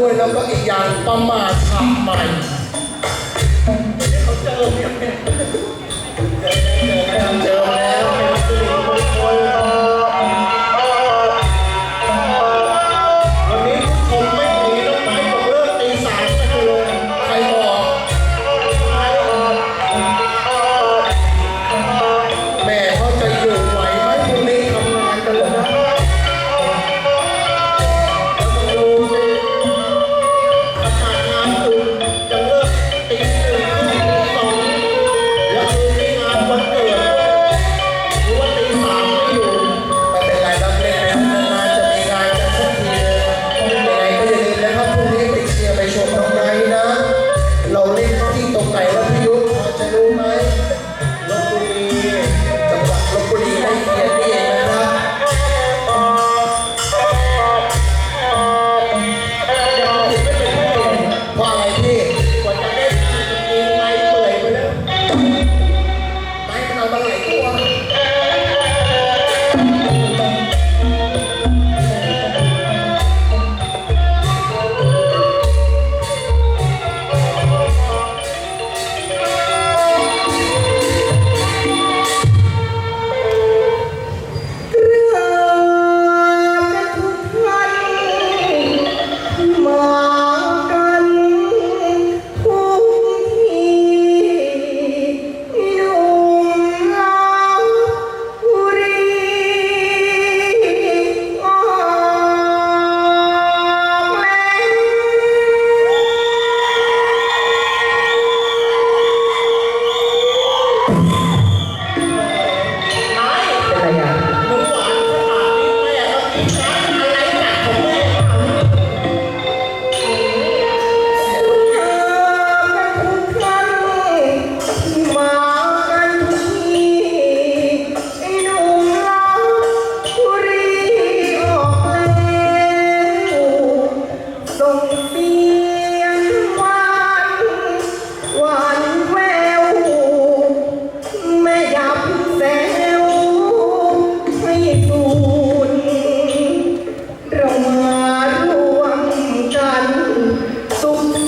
ด้วยแล้วก็อีกอย่างประมาทขับใหม่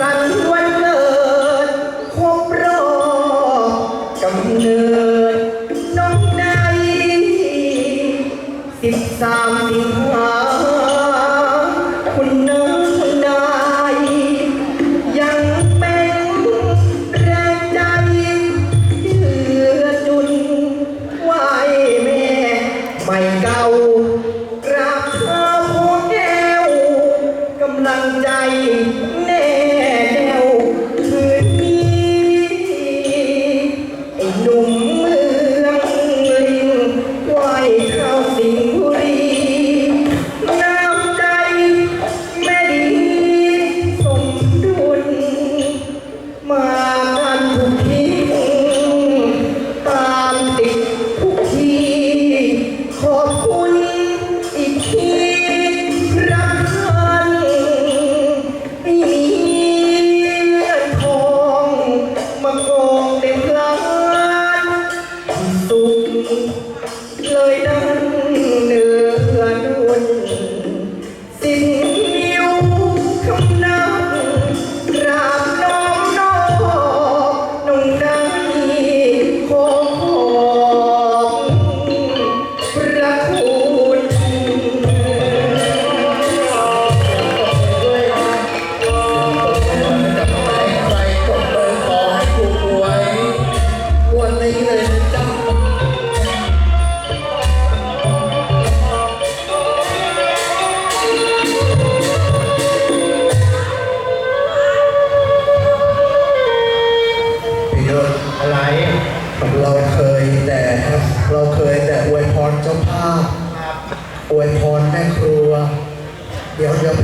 วันเกิดครบรอบกำเนิดน้องได้สิบสามสิงหาคุณน้องนายยังเป็แรงใจเหลือจุนไหแม่ไม่เก่ากราบเธอพวกแก้วกำลังใจ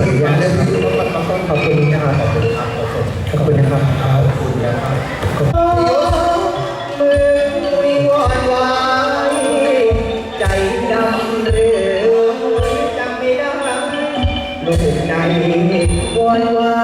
ดี๋ยวเดี๋ยวพี่วันเรื่องนี้ต้องต้องขอบคุณนะครับขอบคุณครับขอบคุณนะครับขอบคุณนะครับมือวิงวอนไว้ใจดำเรือจำไม่ได้ลูกในวันวา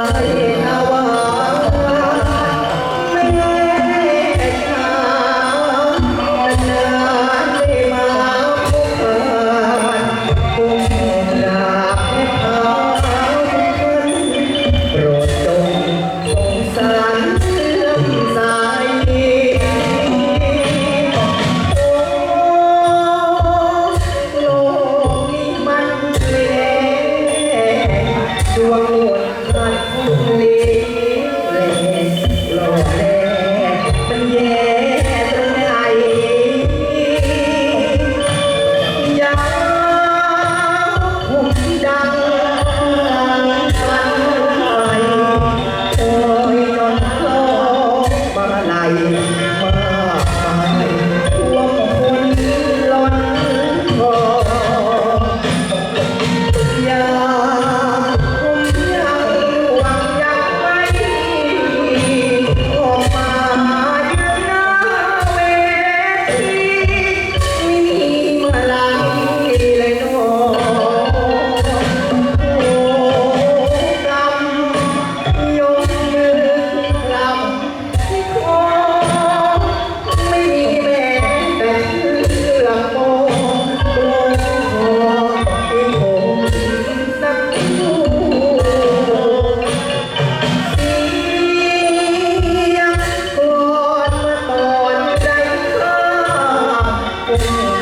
ค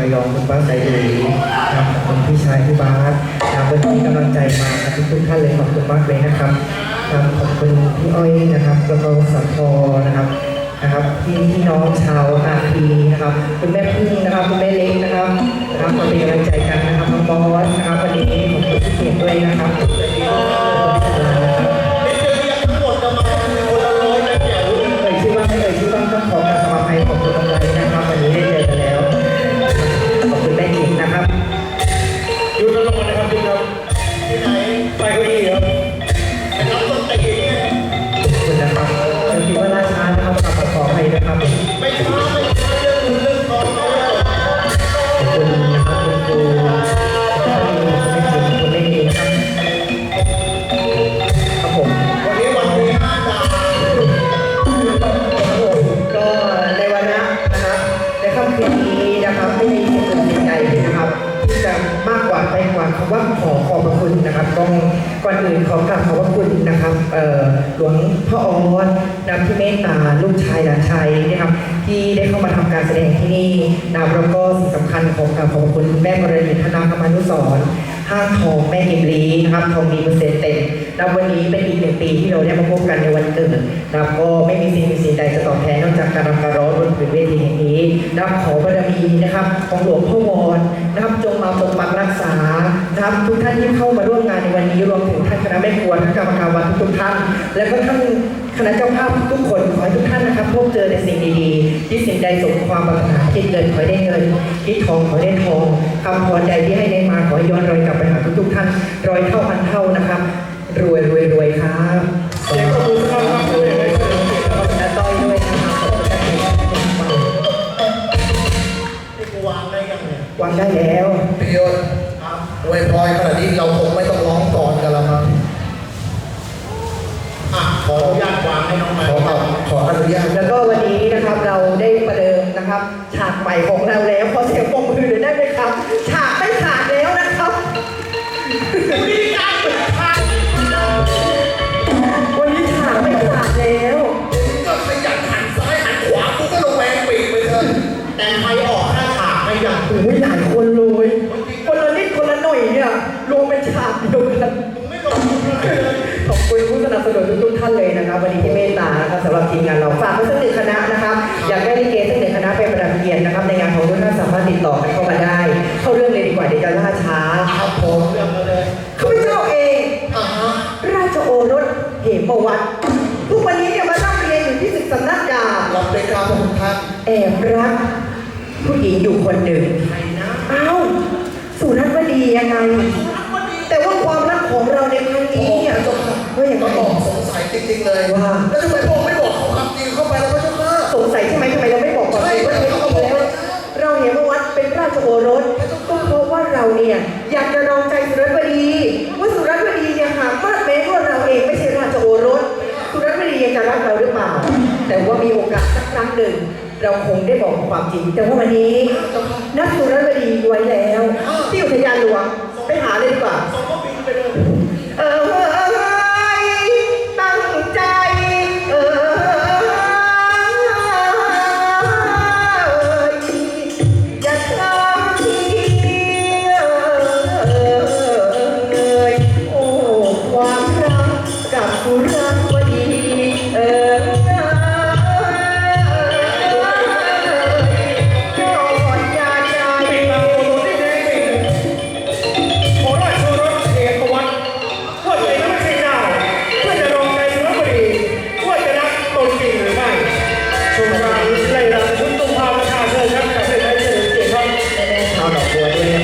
ระยองคุณป้าใจดีนครับขอบคุณพี่ชายพี่บาสนครับวันนี้กำลังใจมาครับทุกท่านเลยขอบคุณมากเลยนะครับครับขอบคุณพี่อ้อยนะครับแล้วก็สัมพอนะครับนะครับพี่พี่น้องชาวนาทีนะครับคุณแม่พึ่งนะครับคุณแม่เล็กนะครับนะครับมาเป็นกำลังใจกันนะครับน้องบอสนะครับวันนี้ขอบคุณพี่เกียรติด้วยนะครับ หลวงพ่อออนนับที่เมตตาลูกชายหลานชายนะครับที่ได้เข้ามาทำการแสดงที่นี่นะครับแล้วก็สิ่งสำคัญของกาบขอบคุณคุณแม่กรณีธนากรรมานุสร ถ้าทองแม่กิมลีนะครับทองดีเปอร์เซ็นต์เต็มนะครับวันนี้เป็นอีกหนึ่งปีที่เราได้มาพบกันในวันเกิดนะครับก็ไม่มีสิ่งสิ่งใดจะตอบแทนนอกจากการรำการร้องบนผืนเวทีแห่งนี้นะครับขอบารมีนะครับ ของหลวงพ่อวอนนะครับจงมาปกปักรักษานะครับทุกท่านที่เข้ามาร่วมงานในวันนี้รวมถึงท่านคณะแม่ครัวท่านกรรมการวัดทุกท่าน และก็ท่านคณะเจ้าภาพทุกคนขอให้ทุกท่านนะครับ พบเจอในสิ่ง สิ่งใดสมความปรารถนาคิดเงินขอได้เงินคิดทองขอได้ทองคำพรใดที่ให้ได้มาขอย้อนรอยกลับไปหาทุกๆท่านรอยเท่าพันเท่านะครับรวยรวยรวยครับเสียงปรบมือต้อนรับผู้ใหญ่ในเฉลิมเกียรตินะครับและต้อยด้วยนะครับขอบคุณครับวางได้ยังเนี่ยวางได้แล้วพี่ยศอวยพรขนาดนี้เราคงไม่ต้องร้องก่อนกันแล้วมั้ง ขออนุญาตวางให้น้องมาขอเอาขออนุญาตแล้วก็วันนี้นะครับเราได้ประเดิมนะครับ ฉากใหม่ของเราแล้วขอเสียงปรบมือหน่อยได้ไหมครับ ฉากไม่ขาดแล้วนะครับมีการเปิดทางวันนี้ฉากไม่ขาดแล้ว ก็ขยันหันซ้ายหันขวากูก็ระแวงปีกไปเถอะแต่ใครออกค่าฉากไม่ยังโอ้ยหลายคนเลย คนละนิดคนละหน่อยเนี่ยรวมเป็นฉากเดียวกันานเลยนะครับวันนี้ที่เมตตานะครับสำหรับทีมงานเราฝากไว้สักหนึ่งคณะนะครับอยากได้ลิเกสักหนึ่งคณะเป็นประดับเกียรตินะครับในงานของทุกท่านสามารถติดต่อกันเข้ามาได้ เข้าเรื่องเลยดีกว่าเดี๋ยวจะล่าช้าครับผมเรื่องมาเลยข้าพเจ้าเองอ่าฮะราชโอรสเหมวัตทุกวันนี้เนี่ยมานั่งเรียนอยู่ที่ศึกสำนักดาบรับเลยครับผมท่านแอบรักผู้หญิงอยู่คนหนึ่งใครนะเอ้าสุรัตวดียังไงแต่ว่าความรักของเราในครั้งนี้เนี่ยเจ้าค่ะเฮ้ยอย่างก็ไรบอกสงสัย จริงๆเลยว่า แล้วทำไมพระองค์ไม่บอกเขาความจริงเข้าไปแล้วพระเจ้าค่ะ สงสัยใช่ไหมทำไมเราไม่บอกก่อนเลยว่าจริงๆแล้วเราเห็นว่าวัดเป็นราชโอรสก็เพราะว่าเราเนี่ยอยากจะลองใจสุรัตวดีว่าสุรัตวดีเนี่ยหากมาดแม้ว่าเราเองไม่ใช่ราชโอรสสุรัตวดียังจะรักเราหรือเปล่า แต่ว่ามีโอกาสสักครั้งหนึ่ง เราคงได้บอกความจริง แต่ว่าวันนี้นัดสุรัตวดีไว้แล้ว ที่อุทยานหลวงไปหาเลยดีกว่าส่ง Yeah.